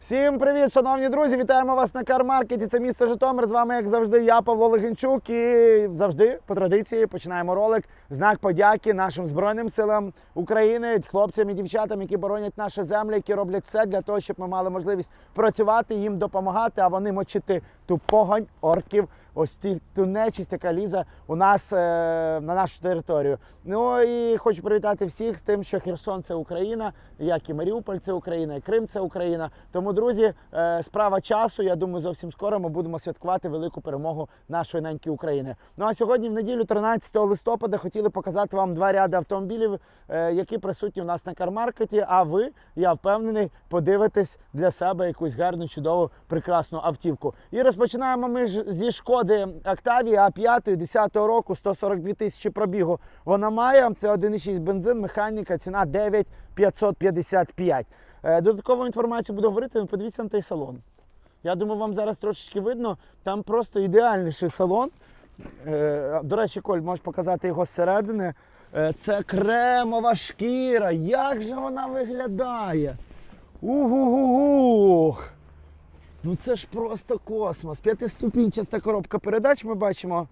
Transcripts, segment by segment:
Всім привіт, шановні друзі! Вітаємо вас на Кармаркеті. Це місто Житомир. З вами, як завжди, я Павло Легенчук. І завжди по традиції починаємо ролик. Знак подяки нашим збройним силам України, хлопцям і дівчатам, які боронять наші землі, які роблять все для того, щоб ми мали можливість працювати, їм допомагати, а вони мочити ту погонь орків, ось ті ту нечисть, яка лізе у нас е, на нашу територію. Ну і хочу привітати всіх з тим, що Херсон це Україна, як і Маріуполь це Україна, і Крим це Україна. Тому, друзі, е, справа часу. Я думаю, зовсім скоро ми будемо святкувати велику перемогу нашої неньки України. Ну а сьогодні, в неділю, 13 листопада, хотіли показати вам два ряди автомобілів, е, які присутні у нас на кармаркеті. А ви, я впевнений, подивитесь для себе якусь гарну, чудову, прекрасну автівку. І розпочинаємо ми ж зі шкоди Октавія А5 10 року, 142 тисячі пробігу. Вона має це 1,6 бензин, механіка, ціна 9555. Е, Додаткову інформацію буду говорити, подивіться на той салон. Я думаю, вам зараз трошечки видно. Там просто ідеальніший салон. Е, До речі, Коль, можеш показати його зсередини. Е, Це кремова шкіра. Як же вона виглядає? Угу-гу-гух! Ну це ж просто космос. П'ятиступінчаста коробка передач ми бачимо.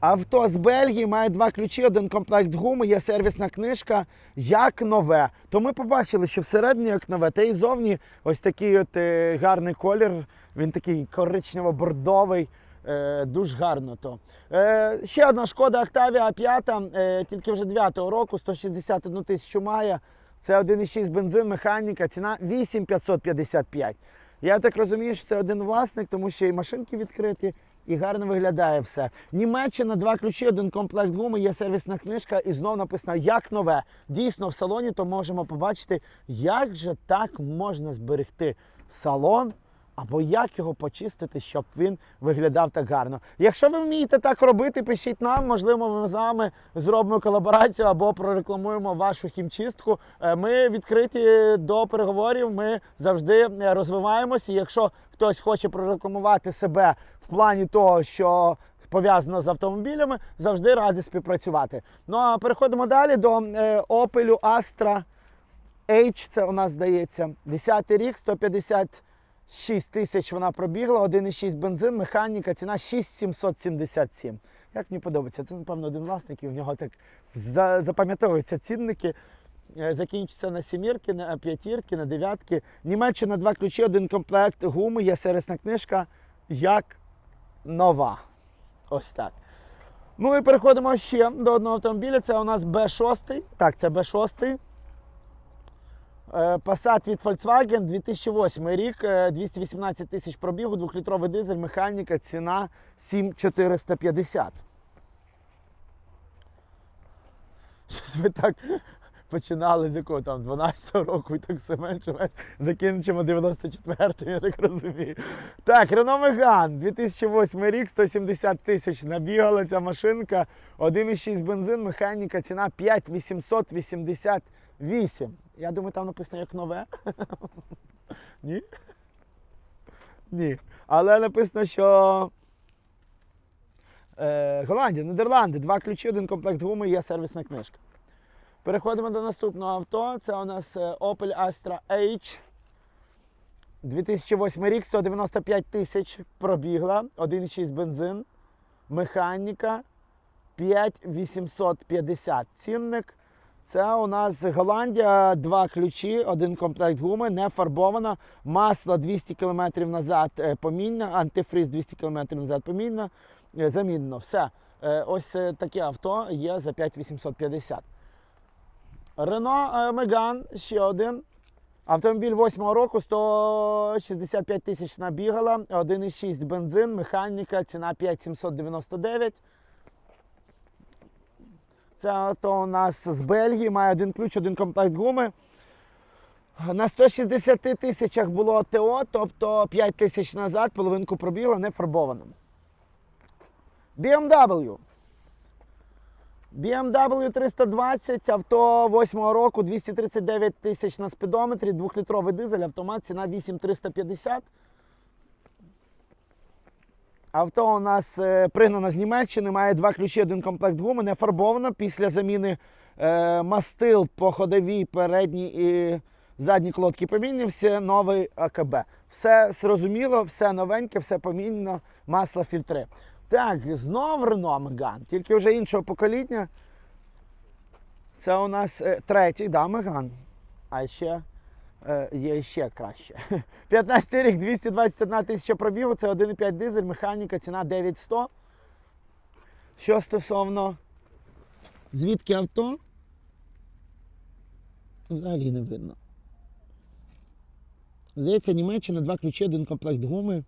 Авто з Бельгії має два ключі, один комплект гуми, є сервісна книжка як нове. То ми побачили, що всередині як нове, та і зовні ось такий от е, гарний колір. Він такий коричнево-бордовий. Е, дуже гарно то. Е, ще одна шкода Octavia 5, е, тільки вже 9-го року, 161 тисячу має. Це 1,6 бензин, механіка, ціна 8555. Я так розумію, що це один власник, тому що і машинки відкриті, і гарно виглядає все. Німеччина, два ключі, один комплект гуми, є сервісна книжка, і знов написано як нове. Дійсно, в салоні то можемо побачити, як же так можна зберегти салон. Або як його почистити, щоб він виглядав так гарно. Якщо ви вмієте так робити, пишіть нам. Можливо, ми з вами зробимо колаборацію або прорекламуємо вашу хімчистку. Е, Ми відкриті до переговорів. Ми завжди е, розвиваємося. Якщо хтось хоче прорекламувати себе в плані того, що пов'язано з автомобілями, завжди раді співпрацювати. Ну а переходимо далі до Opel Astra H. Це у нас здається 10 рік, 150 6 тисяч вона пробігла, 1,6 бензин, механіка, ціна 6777. Як мені подобається, це, напевно, один власник, і в нього так за- запам'ятовуються цінники. Е, Закінчиться на сімірки, на п'ятірки, на дев'ятки. Німеччина два ключі, один комплект гуми, є сервісна книжка як нова. Ось так. Ну і переходимо ще до одного автомобіля. Це у нас Б6. Так, це Б6. Е, Passat від Volkswagen 2008 рік, е, 218 тисяч пробігу, 2-літровий дизель, механіка, ціна 7450. Щось ви так починали з якого там 12-го року і так все менше, менше. закінчимо 94-й, я так розумію. Так, Renault Megane, 2008 рік, 170 тисяч набігала ця машинка, 1,6 бензин, механіка, ціна 5888. Я думаю, там написано як нове. Ні? Ні. Але написано, що е, Голландія, Нідерланди, два ключі, один комплект гуми, є сервісна книжка. Переходимо до наступного авто. Це у нас е, Opel Astra H. 2008 рік, 195 тисяч пробігла, 1,6 бензин, механіка 5850. Цінник. Це у нас Голландія, два ключі, один комплект гуми, не фарбована. Масло 200 км назад е, помінно, антифриз 200 км назад помінно, е, замінно. Все. Е, Ось е, таке авто є за 5850. Рено Меган ще один. Автомобіль 8 року 165 тисяч набігала, 1,6 бензин, механіка, ціна 5799. Це авто у нас з Бельгії, має один ключ, один комплект гуми. На 160 тисячах було ТО, тобто 5 тисяч назад половинку пробігла не фарбовано. BMW. BMW 320, авто 8 року, 239 тисяч на спідометрі, 2-літровий дизель, автомат, ціна 8350. Авто у нас е, пригнано з Німеччини, має два ключі, один комплект гуми, не фарбовано. Після заміни е, мастил по ходовій передній і Задні колодки помінявся, новий АКБ. Все зрозуміло, все новеньке, все помінено, масло, фільтри. Так, знов Renault Megane, тільки вже іншого покоління. Це у нас е, третій, да, Megane. А ще є ще краще. 15 рік, 221 тисяча пробігу, це 1,5 дизель, механіка, ціна 9100. Що стосовно звідки авто? Взагалі не видно. Здається, Німеччина, два ключі, один комплект гуми.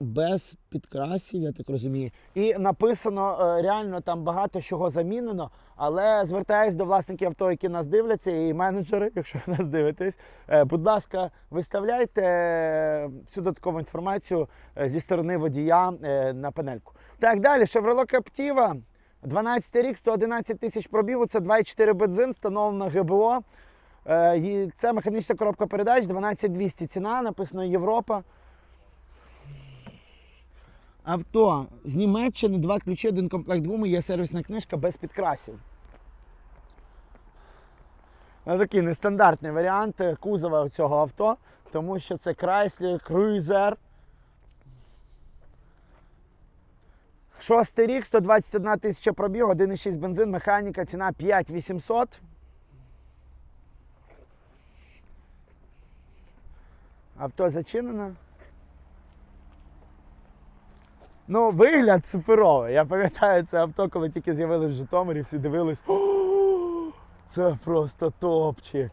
Без підкрасів, я так розумію. І написано е, реально там багато чого замінено. Але звертаюсь до власників авто, які нас дивляться, і менеджери, якщо ви нас дивитесь, е, будь ласка, виставляйте е, всю додаткову інформацію зі сторони водія на панельку. Так, далі, Chevrolet Captiva, 12 рік, 111 тисяч пробігу, це 2,4 бензин, встановлено ГБО. Це механічна коробка передач, 12200 ціна, написано Європа. Авто з Німеччини, два ключі, один комплект гуми, є сервісна книжка без підкрасів. Ну, Такий нестандартний варіант кузова цього авто, тому що це Chrysler Cruiser. Шостий рік, 121 тисяча пробіг, 1,6 бензин, механіка, ціна 5800. Авто зачинено. Ну, вигляд суперовий. Я пам'ятаю це авто, коли тільки з'явилось в Житомирі, всі дивились. «О, Це просто топчик.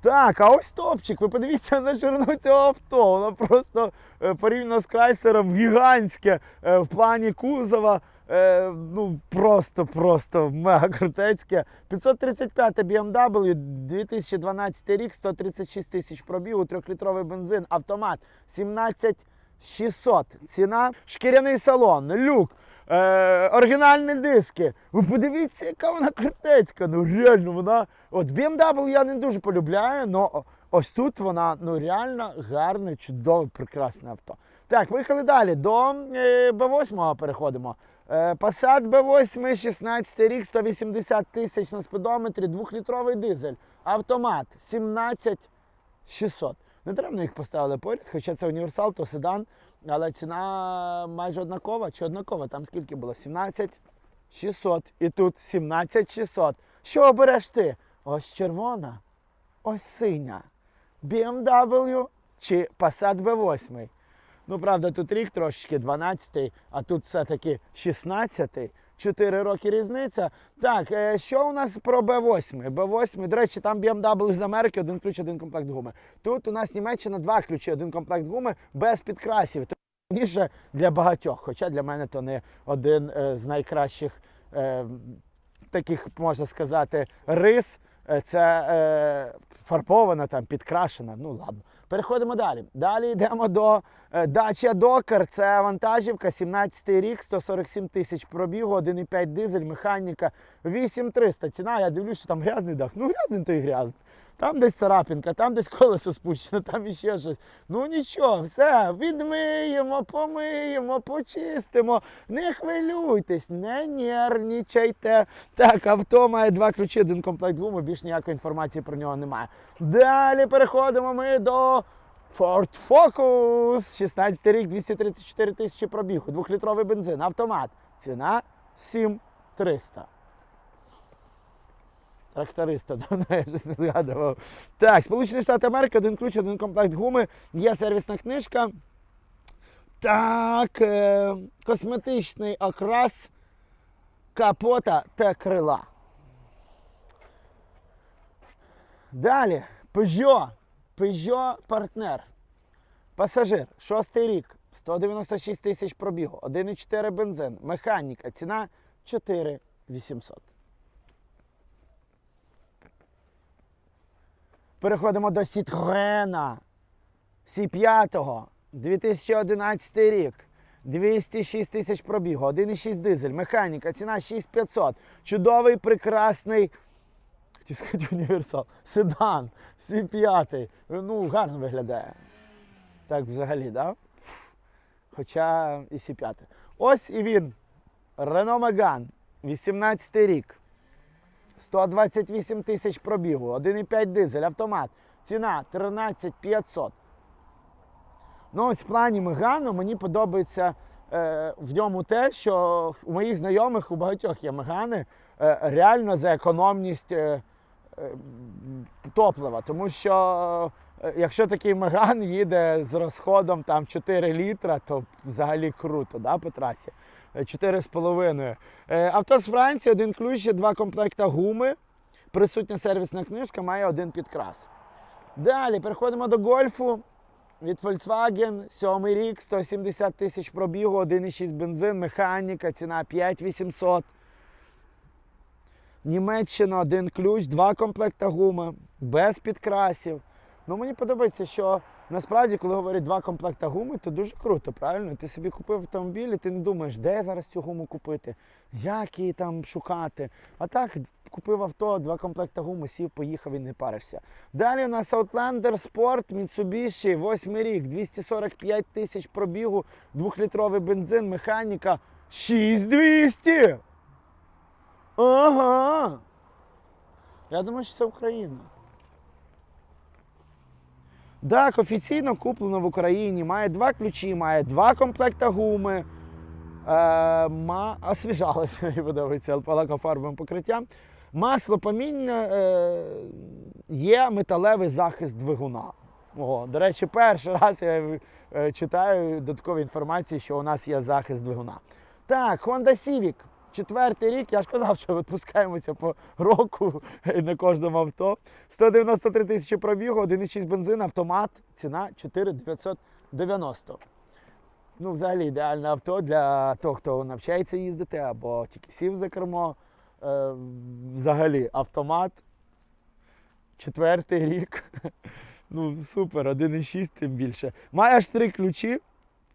Так, а ось топчик. Ви подивіться на ширину цього авто. Воно просто е, порівняно з Крайсером гігантське е, в плані кузова. Е, ну, просто, просто мега крутецьке. 535 BMW, 2012 рік, 136 тисяч пробігу, 3-літровий бензин, автомат, 17 600. Ціна, шкіряний салон, люк, е, оригінальні диски. Ви подивіться, яка вона крутецька. Ну реально, вона. От BMW я не дуже полюбляю, але ось тут вона ну реально гарне, чудове, прекрасне авто. Так, поїхали далі. До е, Б8 переходимо. Е, Passat B8, 16 рік, 180 тисяч на спідометрі, 2-літровий дизель, автомат, 17 600. Не треба їх поставили поряд, хоча це універсал, то седан, але ціна майже однакова чи однакова. Там скільки було? 17 600. І тут 17 600. Що обереш ти? Ось червона, ось синя. BMW чи Passat B8. Ну, правда, тут рік трошечки 12-й, а тут все-таки 16-й. 4 роки різниця. Так, е, що у нас про B8? B8, до речі, там BMW з Америки, один ключ, один комплект гуми. Тут у нас Німеччина два ключі, один комплект гуми без підкрасів. Тобто, для багатьох, хоча для мене то не один е, з найкращих е, таких, можна сказати, рис. Е, Це е, фарбована, там, підкрашена. Ну ладно. Переходимо далі. Далі йдемо до Дача Dacia Docker. Це вантажівка, 17 рік, 147 тисяч пробігу, 1,5 дизель, механіка, 8300. Ціна, я дивлюсь, що там грязний дах. Ну, грязний то і грязний. Там десь царапінка, там десь колесо спущено, там іще щось. Ну нічого, все, відмиємо, помиємо, почистимо. Не хвилюйтесь, не нервничайте. Так, авто має два ключі, один комплект гуми, більш ніякої інформації про нього немає. Далі переходимо ми до Ford Focus. 16 рік, 234 тисячі пробігу, двохлітровий бензин, автомат. Ціна 7300. Тракториста, давно я щось не згадував. Так, Сполучені Штати Америки, один ключ, один комплект гуми, є сервісна книжка. Так, е, косметичний окрас капота та крила. Далі, Peugeot. Peugeot партнер. Пасажир, шостий рік, 196 тисяч пробігу, 1,4 бензин, механіка, ціна 4800. Переходимо до Citroena C5, 2011 рік. 206 тисяч пробігу, 1,6 дизель, механіка, ціна 6500. Чудовий, прекрасний, хотів сказати, універсал. Седан, C5. Ну, гарно виглядає. Так взагалі, да? Хоча і C5. Ось і він. Renault Megane, 18 рік. 128 тисяч пробігу, 1,5 дизель, автомат. Ціна 13 500. Ну, ось в плані Мегану мені подобається е, в ньому те, що у моїх знайомих у багатьох є Мегани е, реально за економність е, е, топлива. Тому що е, якщо такий Меган їде з розходом там 4 літра, то взагалі круто да, по трасі. Е, 4,5. Е, авто з Франції, один ключ, два комплекта гуми. Присутня сервісна книжка, має один підкрас. Далі переходимо до гольфу. Від Volkswagen, 7 рік, 170 тисяч пробігу, 1,6 бензин, механіка, ціна 5800. Німеччина, один ключ, два комплекта гуми, без підкрасів. Ну, мені подобається, що насправді, коли говорять два комплекта гуми, то дуже круто, правильно? Ти собі купив автомобіль, і ти не думаєш, де зараз цю гуму купити, як її там шукати. А так, купив авто, два комплекта гуми, сів, поїхав і не паришся. Далі у нас Outlander Sport Mitsubishi, 8 рік, 245 тисяч пробігу, двохлітровий бензин, механіка 6200. Ага. Я думаю, що це Україна. Так, офіційно куплено в Україні. Має два ключі, має два комплекта гуми. Е, ма... Освіжалося, мені подобається лакофарбовим покриттям. Масло поміння е, є металевий захист двигуна. О, до речі, перший раз я е, читаю додаткові інформації, що у нас є захист двигуна. Так, Honda Civic. Четвертий рік, я ж казав, що відпускаємося по року на кожному авто. 193 тисячі пробігу, 1,6 бензин, автомат, ціна 4990. Ну, взагалі ідеальне авто для того, хто навчається їздити або тільки сів за кермо. Е, взагалі автомат. Четвертий рік. Ну, супер, 1,6 тим більше. Має аж три ключі,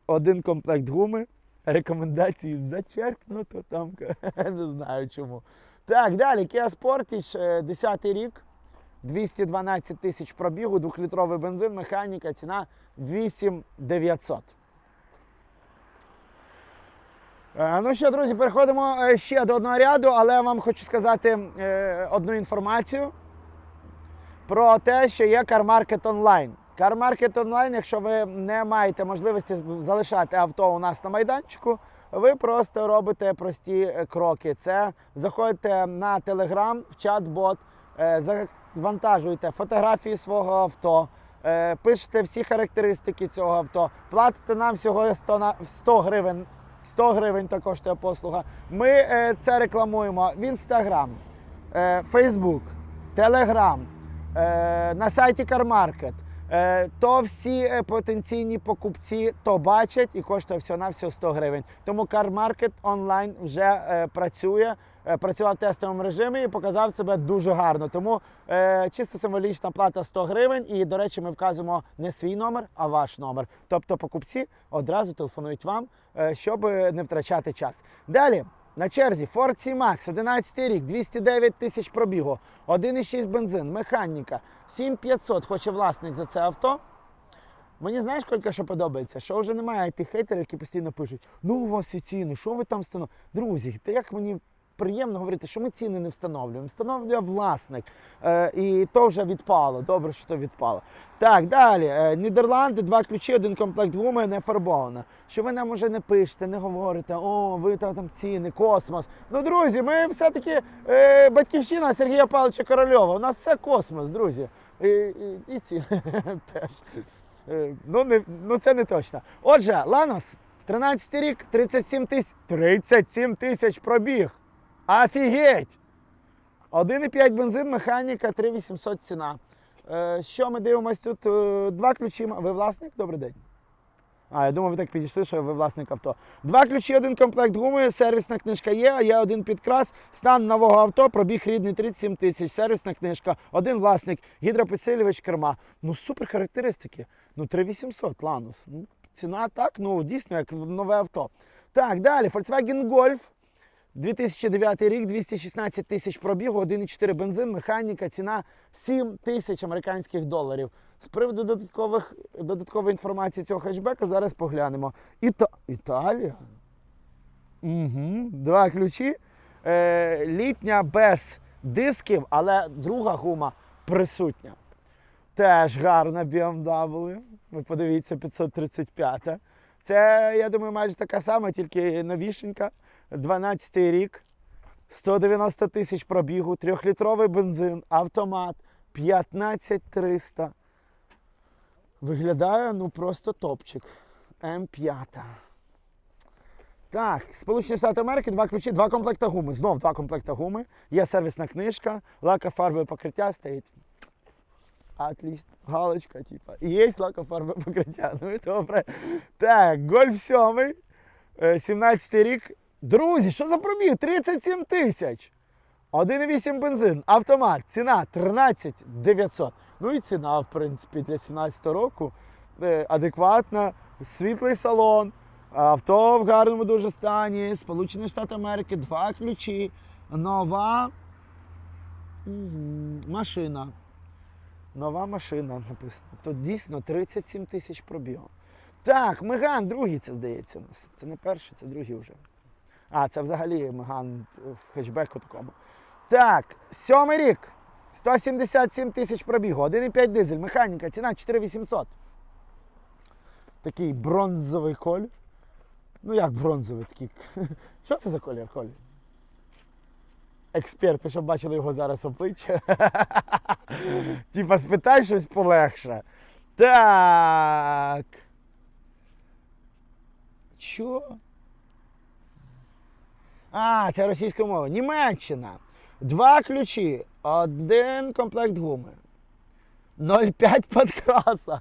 один комплект гуми. Рекомендації зачеркнуто там. Не знаю чому. Так, далі Kia Sportage, 10 рік, 212 тисяч пробігу, 2-літровий бензин, механіка, ціна 8900. Е, Ну що, друзі, переходимо е, ще до одного ряду, але я вам хочу сказати е, одну інформацію про те, що є CarMarket Online. CarMarket Online, якщо ви не маєте можливості залишати авто у нас на майданчику, ви просто робите прості е, кроки. Це заходите на Telegram в чат-бот, е, завантажуєте фотографії свого авто, е, пишете всі характеристики цього авто, платите нам всього 100, на- 100 гривень. 100 гривень та коштує послуга. Ми це рекламуємо в Facebook, Telegram, е, на сайті CarMarket. Е, то всі е, потенційні покупці то бачать і коштує всього на всього 100 гривень. Тому CarMarket онлайн вже е, працює, працював в тестовому режимі і показав себе дуже гарно. Тому чисто символічна плата 100 гривень. І, до речі, ми вказуємо не свій номер, а ваш номер. Тобто покупці одразу телефонують вам, щоб не втрачати час. Далі. На черзі Ford C-Max, 11 рік, 209 тисяч пробігу, 1,6 бензин, механіка, 7500 хоче власник за це авто. Мені знаєш, кілька що подобається, що вже немає тих хейтерів, які постійно пишуть: ну у вас і ціни, що ви там встановили? Друзі, та як мені приємно говорити, що ми ціни не встановлюємо, встановлює власник. Е, і то вже відпало. Добре, що то відпало. Так, далі. Е, Нідерланди, два ключі, один комплект гуми, не фарбована. Що ви нам уже не пишете, не говорите, о, ви там, там ціни, космос. Ну, друзі, ми все-таки е, батьківщина Сергія Павловича Корольова. У нас все космос, друзі. І, і, і ціни теж. Е, Ну, не, ну це не точно. Отже, Ланос, 13 рік, 37 тисяч 37 тисяч пробіг. Офігеть! 1,5 бензин, механіка, 3800 ціна. Е, що ми дивимось тут? Е, Два ключі. Ви власник? Добрий день. А, я думав, ви так підійшли, що ви власник авто. Два ключі, один комплект гуми, сервісна книжка є, а є один підкрас. Стан нового авто, пробіг рідний 37 тисяч, сервісна книжка, один власник, гідропідсилювач керма. Ну, супер характеристики. Ну, 3800, Ланус. Ну, ціна так, ну дійсно, як нове авто. Так, далі, Volkswagen Golf. 2009 рік, 216 тисяч пробігу, 1,4 бензин, механіка, ціна 7 тисяч американських доларів. З приводу додаткових, додаткової інформації цього хетчбека зараз поглянемо. Іта... Італія. Угу. Два ключі. Е, літня без дисків, але друга гума присутня. Теж гарна BMW. Ви подивіться, 535. Це, я думаю, майже така сама, тільки новішенька. 12 рік, 190 тисяч пробігу, 3-літровий бензин, автомат, 15300. Виглядає ну просто топчик. М5. Так, Сполучені Штати Америки, два ключі, два комплекта гуми. Знов два комплекта гуми. Є сервісна книжка, лакофарбове покриття стоїть. Отлично. Галочка, типа. І є лакофарбове покриття. Ну і добре. Так, гольф 7, 17 рік. Друзі, що за пробіг? 37 тисяч. 1,8 бензин, автомат, ціна 13 900. Ну і ціна, в принципі, для 17 року е, адекватна, світлий салон, авто в гарному дуже стані, Сполучені Штати Америки, два ключі, нова машина. Нова машина написано. Тут дійсно 37 тисяч пробігу. Так, Меган, другий це здається у нас. Це не перший, це другий вже. А, це взагалі Меган в хетчбеку такому. Так, сьомий рік. 177 тисяч пробігу, 1,5 дизель, механіка, ціна 4800. Такий бронзовий колір. Ну як бронзовий такий. Що це за колір колір? Експерт, ви щоб бачили його зараз обличчя. Типа спитай щось полегше. Так. Чо? А, це російська мова. Німеччина. Два ключі, один комплект гуми. 0,5 підкраса.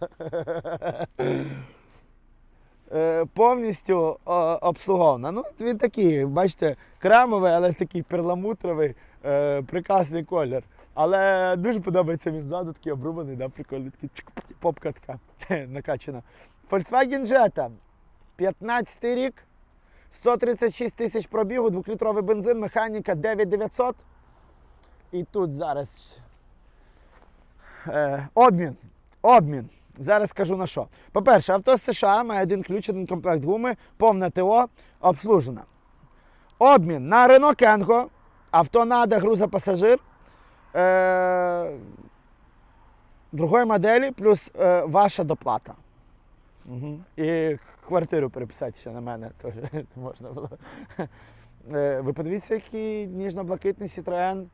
Е, Повністю обслугована. Ну, він такий, бачите, кремовий, але такий перламутровий, е, прекрасний колір. Але дуже подобається він ззаду, такий обрубаний, да, прикольний, такий попка така накачана. Volkswagen Jetta. 15 рік. 136 тисяч пробігу, 2-літровий бензин, механіка 9900. І тут зараз е, обмін. Обмін. Зараз скажу на що. По-перше, авто з США має один ключ, один комплект гуми, повне ТО, обслужена. Обмін на Renault Kengo, авто Нада, грузопасажир. Е, другої моделі плюс е, ваша доплата. Угу. І квартиру переписати ще на мене теж можна було. Е, Ви подивіться, який ніжно-блакитний Citroen.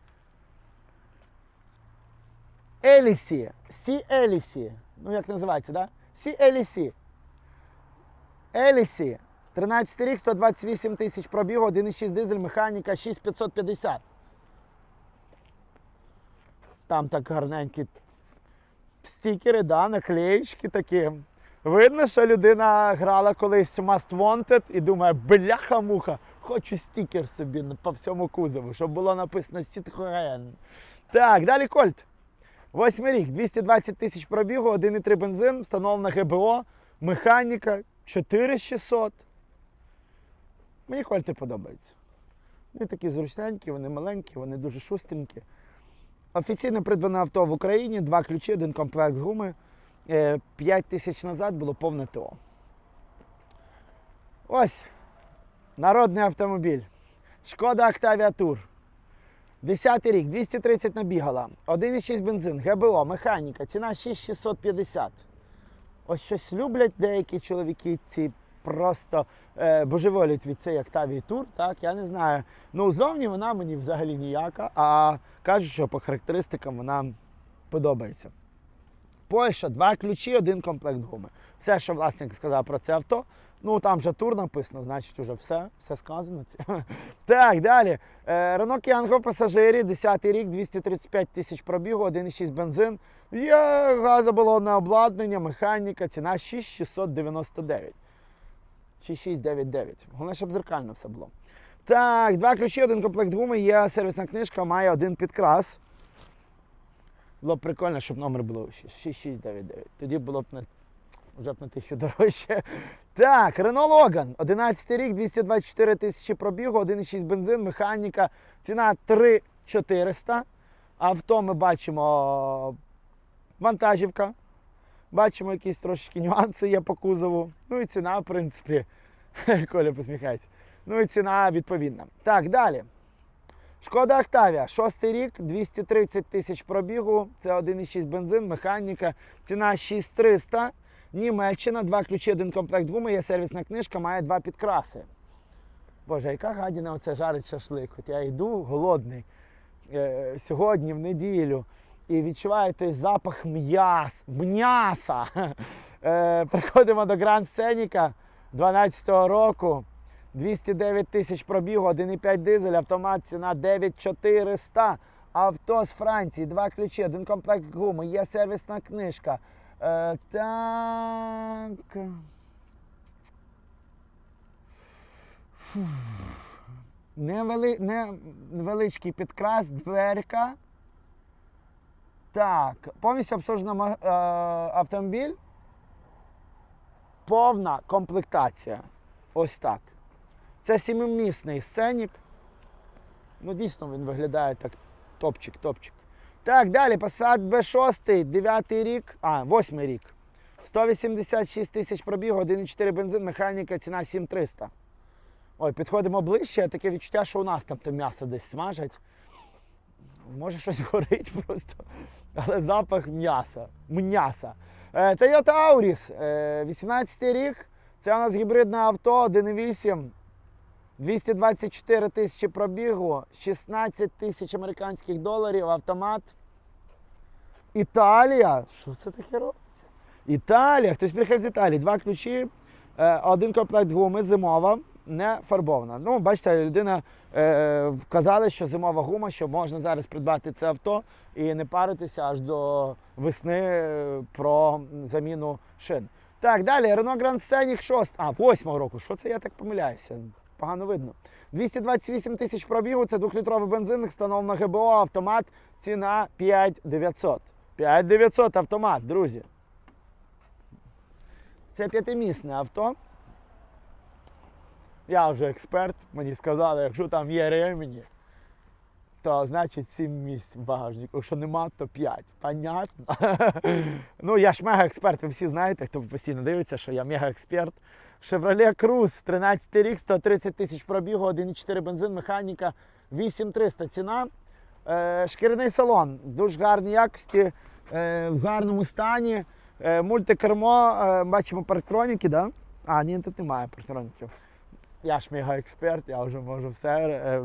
Елісі. Сі Елісі. Ну, як називається, да? Сі Елісі. Елісі. 13 рік, 128 тисяч пробігу, 1,6 дизель, механіка 6550. Там так гарненькі стікери, да, наклеєчки такі. Видно, що людина грала колись Must Wanted і думає, бляха-муха, хочу стікер собі по всьому кузову, щоб було написано Citroen. Так, далі Кольт. Восьмий рік, 220 тисяч пробігу, 1,3 бензин, встановлена ГБО, механіка 4600. Мені кольти подобаються. Вони такі зручненькі, вони маленькі, вони дуже шустренькі. Офіційно придбане авто в Україні, два ключі, один комплект гуми. 5 тисяч назад було повне ТО. Ось народний автомобіль. Шкода Octavia Tour. 10 рік, 230 набігала, 1,6 бензин, ГБО, механіка, ціна 6650. Ось щось люблять деякі чоловіки, ці просто е, божеволять від цієї Octavia Tour, так, я не знаю. Ну, зовні вона мені взагалі ніяка, а кажуть, що по характеристикам вона подобається. Польща, два ключі, один комплект гуми. Все, що власник сказав про це авто. Ну там вже тур написано, значить вже все, все сказано. Так, далі. Renault Kangoo пасажирі, 10 рік, 235 тисяч пробігу, 1,6 бензин. Є газобалонне обладнання, механіка, ціна 6699. 6699. Головне, щоб зеркально все було. Так, два ключі, один комплект гуми, є сервісна книжка, має один підкрас. Було б прикольно, щоб номер було 6699. Тоді було б на, вже б на тисячу дорожче. Так, Renault Logan. 11 рік, 224 тисячі пробігу, 1,6 бензин, механіка. Ціна 3400. Авто ми бачимо вантажівка. Бачимо якісь трошечки нюанси є по кузову. Ну і ціна, в принципі, Коля посміхається. Ну і ціна відповідна. Так, далі. Шкода Октавія, шостий рік, 230 тисяч пробігу. Це 1,6 бензин, механіка. Ціна 6300. Німеччина, два ключі, один комплект гуми, є сервісна книжка, має два підкраси. Боже, яка гадіна оце жарить шашлик. От я йду голодний е, сьогодні, в неділю, і відчуваю той запах м'яс, м'яса. Е, приходимо до Гранд Сценіка 12-го року. 209 тисяч пробігу, 1,5 дизель, автомат, ціна 9400. Авто з Франції, два ключі, один комплект гуми, є сервісна книжка. Е, так. Фух. Невели... Невеличкий підкрас, дверка. Так, повністю обслужена е, автомобіль. Повна комплектація. Ось так. Це сімимісний сценік. Ну, дійсно, він виглядає так топчик, топчик. Так, далі, Passat B6, 9 рік, а, 8 рік. 186 тисяч пробігу, 1,4 бензин, механіка, ціна 7300. Ой, підходимо ближче, таке відчуття, що у нас там то м'ясо десь смажать. Може щось горить просто. Але запах м'яса. М'яса. Е, Toyota Auris, е, 18 рік. Це у нас гібридне авто, 1,8. 224 тисячі пробігу, 16 тисяч американських доларів, автомат. Італія. Що це таке робиться? Італія. Хтось приїхав з Італії. Два ключі, е, один комплект гуми, зимова, не фарбована. Ну, бачите, людина е, вказала, що зимова гума, що можна зараз придбати це авто і не паритися аж до весни е, про заміну шин. Так, далі Renault Grand Scenic 6, а, 8 року. Що це я так помиляюся? Погано видно. 228 тисяч пробігу, це двохлітровий бензинник, встановлено ГБО, автомат, ціна 5900. 5900 автомат, друзі. Це п'ятимісне авто. Я вже експерт, мені сказали, якщо там є ремені, то значить 7 місць в багажнику. Якщо нема, то 5. Понятно? ну, я ж мега-експерт, ви всі знаєте, хто постійно дивиться, що я мега-експерт. Chevrolet Cruze, 13 рік, 130 тисяч пробігу, 1,4 бензин, механіка, 8300 ціна. Е, шкіряний салон, дуже гарній якості, е, в гарному стані. Е, мультикермо, бачимо парктроніки, да? А, ні, тут немає парктроніків. Я ж мега-експерт, я вже можу все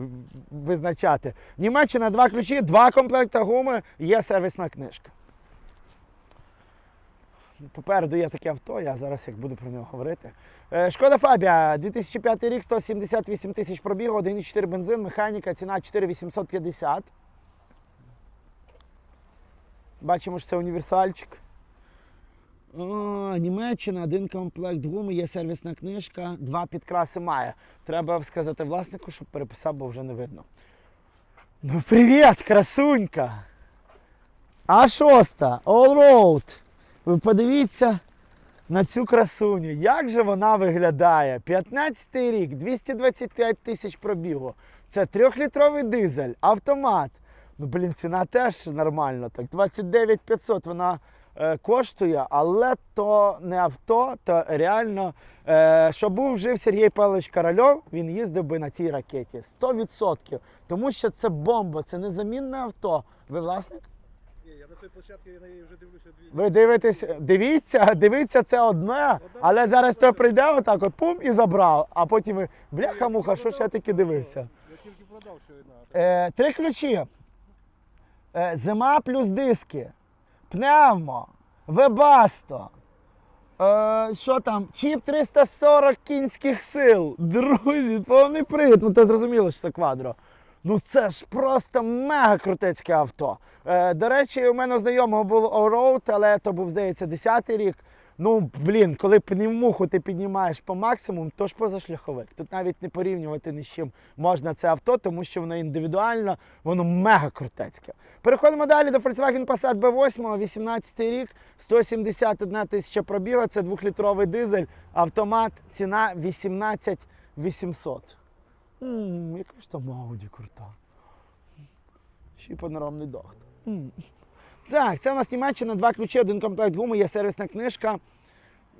визначати. Німеччина, два ключі, два комплекти гуми, є сервісна книжка. Попереду є таке авто, я зараз як буду про нього говорити. Е, Шкода Фабія, 2005 рік, 178 тисяч пробігу, 1,4 бензин, механіка, ціна 4850. Бачимо, що це універсальчик. О, Німеччина, один комплект гуми, є сервісна книжка, два підкраси має. Треба сказати власнику, щоб переписав, бо вже не видно. Ну, привіт, красунька! А шоста, All Road. Ви подивіться на цю красуню. Як же вона виглядає? 15 й рік, 225 тисяч пробігу. Це трьохлітровий дизель, автомат. Ну, блін, ціна теж нормальна. Так, 29 500 вона е, коштує, але то не авто, то реально, е, що був жив Сергій Павлович Корольов, він їздив би на цій ракеті. 100%. Тому що це бомба, це незамінне авто. Ви власник? На цій площадці я на неї вже дивлюся дві. Ви дивитесь, дивіться, дивіться, це одне, але зараз то прийде отак, от пум і забрав. А потім ви бляха-муха, що ж я таки дивився. Я тільки продав щойно. Е, три ключі. Е, зима плюс диски. Пневмо. Вебасто. Е, що там? Чіп 340 кінських сил. Друзі, повний привід. Ну, ти зрозуміло, що це квадро. Ну це ж просто мега крутецьке авто. Е, до речі, у мене знайомого був Allroad, але то був, здається, 10-й рік. Ну, блін, коли пневмуху ти піднімаєш по максимуму, то ж позашляховик. Тут навіть не порівнювати ні з чим можна це авто, тому що воно індивідуально, воно мега крутецьке. Переходимо далі до Volkswagen Passat B8, 18 рік, 171 тисяча пробігу, це двохлітровий дизель, автомат, ціна 18 800. Яка ж там Ауді крута. Ще й панорамний дах. Так, це у нас Німеччина, два ключі, один комплект гуми, є сервісна книжка.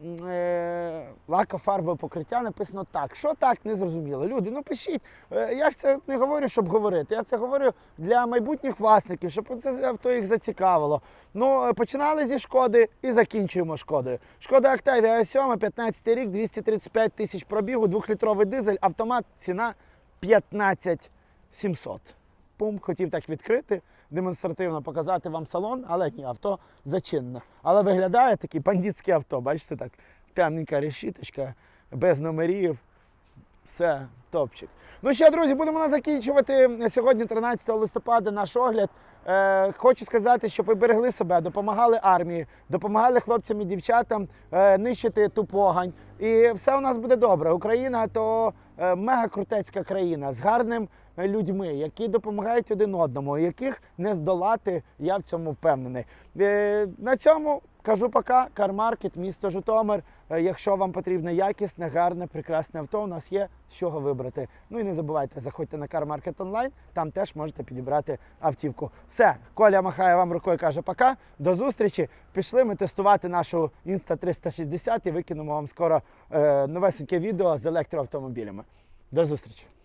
м, е, лакофарбове покриття написано так. Що так, не зрозуміло. Люди, ну пишіть. Е, я ж це не говорю, щоб говорити. Я це говорю для майбутніх власників, щоб це авто їх зацікавило. Ну, е, починали зі шкоди і закінчуємо шкодою. Шкода Octavia 7, 15 рік, 235 тисяч пробігу, 2-літровий дизель, автомат, ціна 15 700. Пум, хотів так відкрити, демонстративно показати вам салон, але ні, авто зачинне. Але виглядає таке бандитське авто. Бачите, так, темненька решіточка, без номерів. Все, топчик. Ну що, друзі, будемо закінчувати сьогодні, 13 листопада, наш огляд. Е, хочу сказати, щоб ви берегли себе, допомагали армії, допомагали хлопцям і дівчатам е, нищити ту погань. І все у нас буде добре. Україна то е, мега крутецька країна з гарним е, людьми, які допомагають один одному, яких не здолати, я в цьому впевнений. Е, на цьому кажу пока. Кармаркет, місто Житомир. Е, Якщо вам потрібне якісне, гарне, прекрасне авто, у нас є з чого вибрати. Ну і не забувайте, заходьте на CarMarket онлайн, там теж можете підібрати автівку. Все, Коля махає вам рукою, каже пока. До зустрічі. Пішли ми тестувати нашу Insta 360 і викинемо вам скоро е, новесеньке відео з електроавтомобілями. До зустрічі!